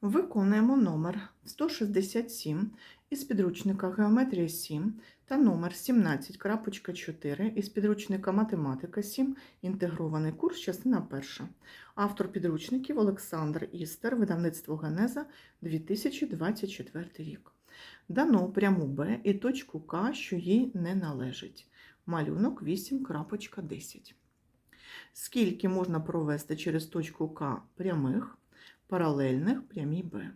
Виконуємо номер 167 із підручника Геометрія 7 та номер 17.4 із підручника Математика 7. Інтегрований курс, частина 1. Автор підручників Олександр Істер, видавництво Генеза 2024 рік. Дано пряму Б і точку К, що їй не належить. Малюнок 8.10. Скільки можна провести через точку К прямих? Паралельних прямій Б.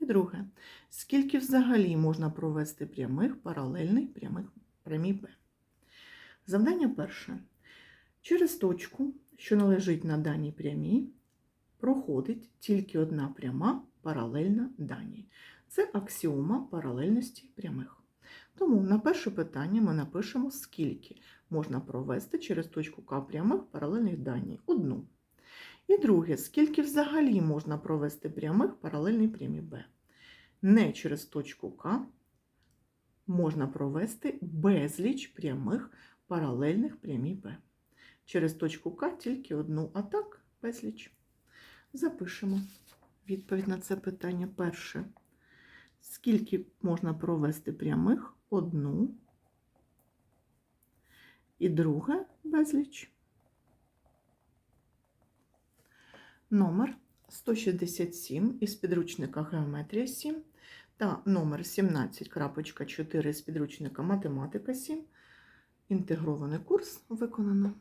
І друге, скільки взагалі можна провести прямих паралельних прямих прямій Б. Завдання перше. Через точку, що належить на даній прямій, проходить тільки одна пряма паралельна даній. Це аксіома паралельності прямих. Тому на перше питання ми напишемо, скільки можна провести через точку К прямих паралельних даній. Одну. І друге, скільки взагалі можна провести прямих паралельній прямі Б. Не через точку К можна провести безліч прямих паралельних прямій Б. Через точку К тільки одну, а так безліч. Запишемо відповідь на це питання перше. Скільки можна провести прямих? Одну. І друге безліч. Номер 167 із підручника Геометрія 7 та номер 17.4 з підручника Математика 7. Інтегрований курс виконано.